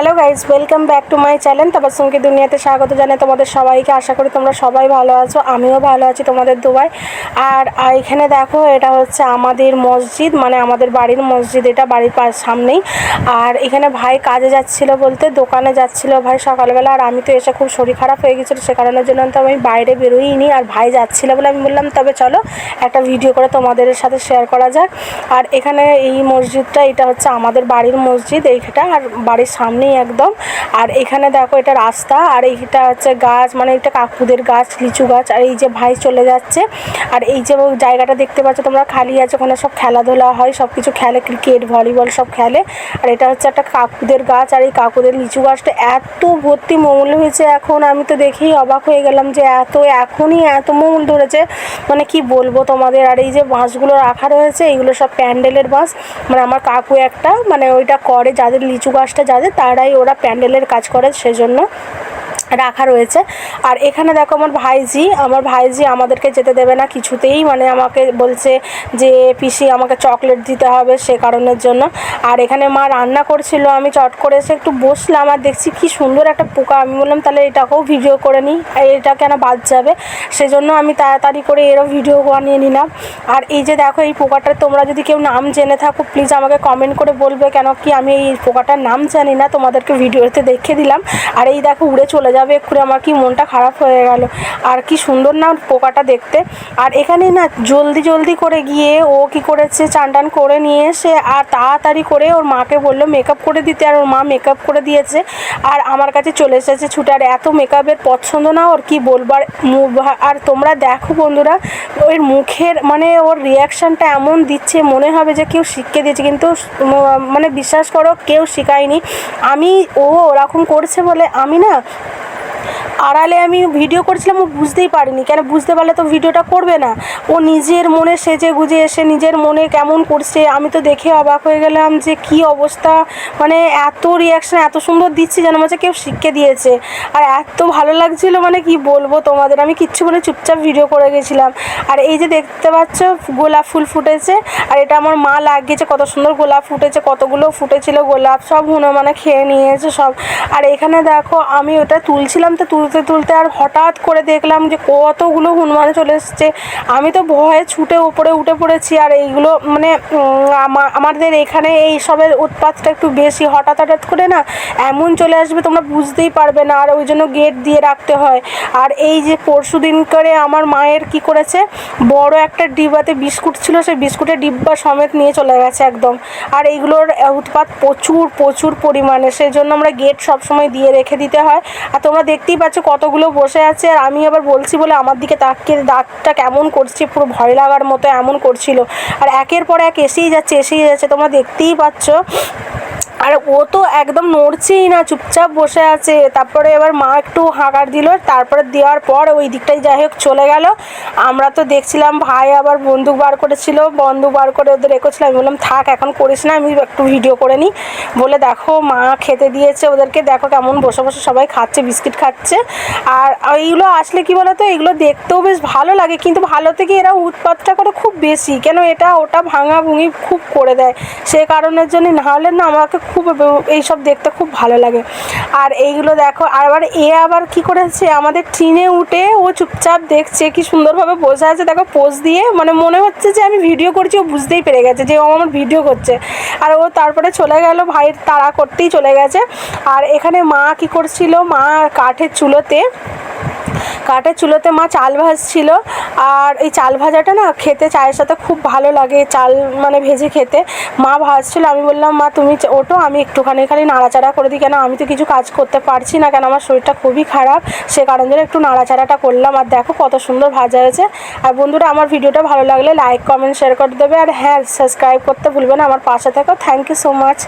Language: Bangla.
Hello guys welcome back to my channel তারপর সঙ্গে দুনিয়াতে স্বাগত জানাই তোমাদের সবাইকে। আশা করি তোমরা সবাই ভালো আছো, আমিও ভালো আছি তোমাদের দুবাই। আর এখানে দেখো, এটা হচ্ছে আমাদের মসজিদ মানে আমাদের বাড়ির মসজিদ, এটা বাড়ির পাশ সামনেই। আর এখানে ভাই কাজে যাচ্ছিল বলতে, দোকানে যাচ্ছিল ভাই সকালবেলা, আর আমি তো এসে খুব শরীর খারাপ হয়ে গেছিল, সে কারণের জন্য তো আমি বাইরে বেরোইনি। আর ভাই যাচ্ছিল বলে আমি বললাম, তবে চলো, একটা ভিডিও করে তোমাদের সাথে শেয়ার করা যাক। আর এখানে এই মসজিদটা, এটা হচ্ছে আমাদের বাড়ির মসজিদ এইটা আর বাড়ির সামনেই একদম। আর এখানে দেখো এটা রাস্তা, আর এইটা হচ্ছে গাছ মানে এটা কাকুদের গাছ, লিচু গাছ, আর এই যে ভাই চলে যাচ্ছে। আর এই যে জায়গাটা দেখতে পাচ্ছ, তোমরা খালি আছে, ওখানে সব খেলাধুলা হয় সব কিছু খেলে, ক্রিকেট, ভলিবল সব খেলে। আর এটা হচ্ছে একটা কাকুদের গাছ, আর এই কাকুদের লিচু গাছটা এত ভর্তি মৌল হয়েছে এখন, আমি তো দেখেই অবাক হয়ে গেলাম যে এত, এখনই এত মৌল ধরেছে। মানে কি বলব তোমাদের, আর এই যে বাঁশগুলো রাখা রয়েছে, এইগুলো সব প্যান্ডেলের বাঁশ। মানে আমার কাকু একটা মানে ওইটা করে, যাদের লিচু গাছটা যাদের তারাই ওরা প্যান্ডেলের কাজ করে সেজন্য রাখা রয়েছে। আর এখানে দেখো আমার ভাইজি আমার ভাইজি আমাদেরকে যেতে দেবে না কিছুতেই। মানে আমাকে বলছে যে, পিসি, আমাকে চকলেট দিতে হবে সে কারণের জন্য। আর এখানে মা রান্না করছিল, আমি চট করে এসে একটু বসলাম আর দেখছি কি সুন্দর একটা পোকা। আমি বললাম, তাহলে এটাকেও ভিডিও করে নিই। এটা কেন বাদ যাবে? সেজন্য আমি তাড়াতাড়ি করে এরও ভিডিও বানিয়ে নিলাম। আর এই যে দেখো এই পোকাটার তোমরা যদি কেউ নাম জেনে থাকো, প্লিজ আমাকে কমেন্ট করে বলবে কেন কি আমি এই পোকাটার নাম জানি না। তোমাদেরকে ভিডিওতে দেখে দিলাম। আর এই দেখো উড়ে চলে যাবে এক্ষুনি আমার কি মনটা খারাপ হয়ে গেল। আর কি সুন্দর না পোকাটা দেখতে। আর এখানে না জলদি জলদি করে গিয়ে ও কি করেছে চান টান করে নিয়ে এসে আর তাড়াতাড়ি করে ওর মাকে বলল মেকআপ করে দিতে। আর ওর মা মেকআপ করে দিয়েছে। আর আমার কাছে চলে এসেছে ছুটে। আর এত মেকআপের পছন্দ না ওর কি বলবার আর তোমরা দেখো বন্ধুরা, ওর মুখের মানে ওর রিয়াকশানটা এমন দিচ্ছে, মনে হবে যে কেউ শিখিয়ে দিয়েছে। কিন্তু মানে বিশ্বাস করো, কেউ শেখায়নি। আমি, ও ওরকম করছে বলে আমি না আড়ালে আমি ভিডিও করেছিলাম, ও বুঝতেই পারিনি। কেন বুঝতে পারলে তো ভিডিওটা করবে না? ও নিজের মনে সেজে গুজে এসে নিজের মনে কেমন করছে, আমি তো দেখে অবাক হয়ে গেলাম যে কি অবস্থা। মানে এত রিয়াকশান এত সুন্দর দিচ্ছে যেন মনে হচ্ছে কেউ শিখে দিয়েছে। আর এত ভালো লাগছিল মানে কি বলব তোমাদের? আমি কিচ্ছু বলে চুপচাপ ভিডিও করে গেছিলাম। আর এই যে দেখতে পাচ্ছ, গোলাপ ফুল ফুটেছে। আর এটা আমার মা লাগিয়েছে, কত সুন্দর গোলাপ ফুটেছে, কতগুলো ফুটেছিল গোলাপ, সব হুনো হনুমানে খেয়ে নিয়েছে সব। আর এখানে দেখো, আমি ওটা তুলছিলাম তো তুলতে তুলতে আর হঠাৎ করে দেখলাম যে কতগুলো হনুমান চলে এসছে। আমি তো ভয়ে ছুটে উপরে উঠে পড়েছি আর এইগুলো মানে আমাদের এখানে এই সবের উৎপাতটা একটু বেশি। হঠাৎ হঠাৎ করে না এমন চলে আসবে তোমরা বুঝতেই পারবে না আর ওই জন্য গেট দিয়ে রাখতে হয়। আর এই যে পরশু দিন করে আমার মায়ের কি করেছে, বড় একটা ডিব্বাতে বিস্কুট ছিল, সেই বিস্কুটের ডিব্বা সমেত নিয়ে চলে গেছে একদম। আর এইগুলোর উৎপাত প্রচুর প্রচুর পরিমাণে। সেই জন্য আমরা গেট সবসময় দিয়ে রেখে দিতে হয়। আর তোমরা দেখতেই পাচ্ছ কতগুলো বসে আছে আর আমি আবার বলছি বলে আমার দিকে তাকিয়ে দাঁতটা কেমন করছে, পুরো ভয় লাগার মতো এমন করছিল। আর একের পর এক এসেই যাচ্ছে এসেই যাচ্ছে, তোমরা দেখতেই পাচ্ছ। আর ও তো একদম নড়ছেই না, চুপচাপ বসে আছে। তারপরে এবার মা একটু হাঁকার দিল, তারপরে দেওয়ার পর ওই দিকটাই যাই হোক চলে গেল। আমরা তো দেখছিলাম ভাই আবার বন্দুক বার করেছিল, বন্দুক বার করে ওদের রেখেছিল আমি বললাম, থাক, এখন করিস না, আমি একটু ভিডিও করে নিই। বলে, দেখো, মা খেতে দিয়েছে ওদেরকে, দেখো কেমন বসে বসে সবাই খাচ্ছে, বিস্কিট খাচ্ছে। আর এইগুলো আসলে কি বলতো, এগুলো দেখতেও বেশ ভালো লাগে, কিন্তু ভালো থেকে এরা উৎপাতটা করে খুব বেশি। কেন এটা ওটা ভাঙা ভুঙি খুব করে দেয়। সে কারণের জন্য না হলে না আমাকে খুব এইসব দেখতে খুব ভালো লাগে। আর এইগুলো দেখো, আর আবার এ আবার কি করেছে? আমাদের ট্রেনে উঠে ও চুপচাপ দেখছে, কি সুন্দরভাবে বসে আছে। দেখো, পোজ দিয়ে মানে মনে হচ্ছে যে আমি ভিডিও করছি, ও বুঝতেই পেরে গেছে যে ও আমার ভিডিও করছে। আর ও তারপরে চলে গেল, ভাইয়ের তাড়া করতেই চলে গেছে। আর এখানে মা কি করছিল? মা কাঠের চুলোতে কাঠের চুলোতে মা চাল ভাজছিল। আর এই চাল ভাজাটা না খেতে, চায়ের সাথে খুব ভালো লাগে। চাল মানে ভেজে খেতে। মা ভাজছিল, আমি বললাম, মা, তুমি ওঠো, আমি একটুখানি খালি নাড়াচাড়া করে দিই। কেন, আমি তো কিছু কাজ করতে পারছি না। কেন, আমার শরীরটা খুবই খারাপ। সে কারণ জন্য একটু নাড়াচাড়াটা করলাম। আর দেখো কত সুন্দর ভাজা হয়েছে। আর বন্ধুরা, আমার ভিডিওটা ভালো লাগলে লাইক কমেন্ট শেয়ার করে দেবে। আর হ্যাঁ সাবস্ক্রাইব করতে ভুলবে না। আমার পাশে থাকো। Thank you so much